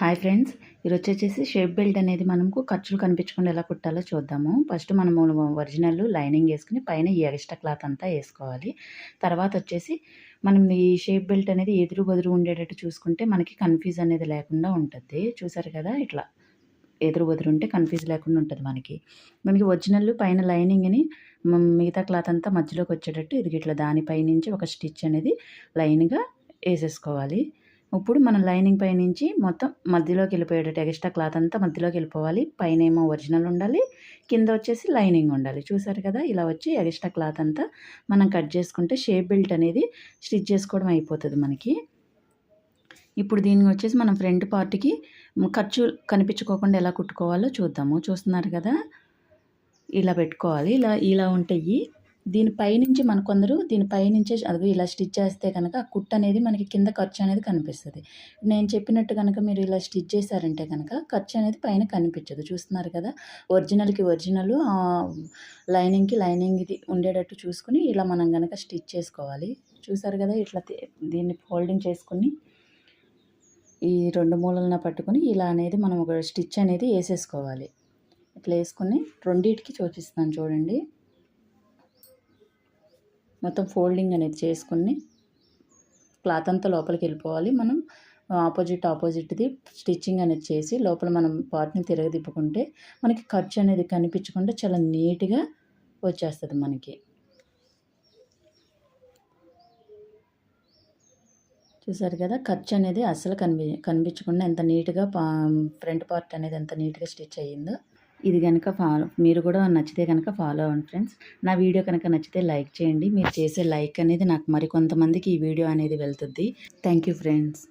Hi friends ఈరోజు వచ్చేసి shape belt అనేది మనకు ఖర్చులు కనిపించకుండా ఎలా కుట్టాలో చూద్దాము. ఫస్ట్ మనము ఒరిజినల్ లైనింగ్ వేసుకుని పైన ఈ ఎక్స్ట్రా క్లాత్ అంతా వేసుకోవాలి. తర్వాత వచ్చేసి మనం ఈ షేప్ బెల్ట్ అనేది ఎదురు బదురు ఉండేటట్టు చూసుకుంటే మనకి కన్ఫ్యూజ్ అనేది లేకుండా ఉంటుంది. చూసారు కదా ఇట్లా ఎదురు బదురు ఉంటే కన్ఫ్యూజ్ లేకుండా ఉంటుంది మనకి. మనకి ఒరిజినల్ పైన లైనింగ్ని మిగతా క్లాత్ అంతా మధ్యలోకి వచ్చేటట్టు ఇది ఇట్లా దానిపై నుంచి ఒక స్టిచ్ అనేది లైన్గా వేసేసుకోవాలి. ఇప్పుడు మనం లైనింగ్ పై నుంచి మొత్తం మధ్యలోకి వెళ్ళిపోయేటట్టు ఎక్స్ట్రా క్లాత్ అంతా మధ్యలోకి వెళ్ళిపోవాలి. పైన ఏమో ఒరిజినల్ ఉండాలి. కింద వచ్చేసి లైనింగ్ ఉండాలి. చూసారు కదా? ఇలా వచ్చి ఎక్స్ట్రా క్లాత్ అంతా మనం కట్ చేసుకుంటే షేప్ బెల్ట్ అనేది స్టిచ్ చేసుకోవడం అయిపోతుంది మనకి. ఇప్పుడు దీనికి వచ్చేసి మనం ఫ్రంట్ పార్ట్కి ఖర్చు కనిపించుకోకుండా ఎలా కుట్టుకోవాలో చూద్దాము. చూస్తున్నారు కదా? ఇలా పెట్టుకోవాలి. ఇలా ఇలా ఉంటాయి. దీనిపైనుంచి మన కొందరు దీనిపైనుంచే అది ఇలా స్టిచ్ చేస్తే కనుక కుట్ అనేది మనకి కింద ఖర్చు అనేది కనిపిస్తుంది. నేను చెప్పినట్టు కనుక మీరు ఇలా స్టిచ్ చేశారంటే కనుక ఖర్చు అనేది పైన కనిపించదు. చూస్తున్నారు కదా? ఒరిజినల్కి ఒరిజినల్ లైనింగ్కి లైనింగ్ ఇది ఉండేటట్టు చూసుకుని ఇలా మనం కనుక స్టిచ్ చేసుకోవాలి. చూసారు కదా? ఇట్లా దీన్ని ఫోల్డింగ్ చేసుకుని ఈ రెండు మూలలను పట్టుకుని ఇలా అనేది మనం ఒక స్టిచ్ అనేది వేసేసుకోవాలి. ఇట్లా వేసుకుని రెండింటికి చూపిస్తాను చూడండి. మొత్తం ఫోల్డింగ్ అనేది చేసుకుని క్లాత్ అంతా లోపలికి వెళ్ళిపోవాలి. మనం ఆపోజిట్ ఆపోజిట్ది స్టిచ్చింగ్ అనేది చేసి లోపల మనం పార్ట్ని తిరగదిప్పుకుంటే మనకి ఖర్చు అనేది కనిపించకుండా చాలా నీట్గా వచ్చేస్తుంది మనకి. చూసారు కదా ఖర్చు అనేది అస్సలు కనిపి కనిపించకుండా ఎంత నీట్గా ఫ్రంట్ పార్ట్ అనేది ఎంత నీట్గా స్టిచ్ అయ్యిందో. ఇది కనుక ఫాలో మీరు కూడా నచ్చితే కనుక ఫాలో అవ్వండి ఫ్రెండ్స్. నా వీడియో కనుక నచ్చితే లైక్ చేయండి. మీరు చేసే లైక్ అనేది నాకు మరికొంతమందికి ఈ వీడియో అనేది వెళ్తుంది. Thank you friends.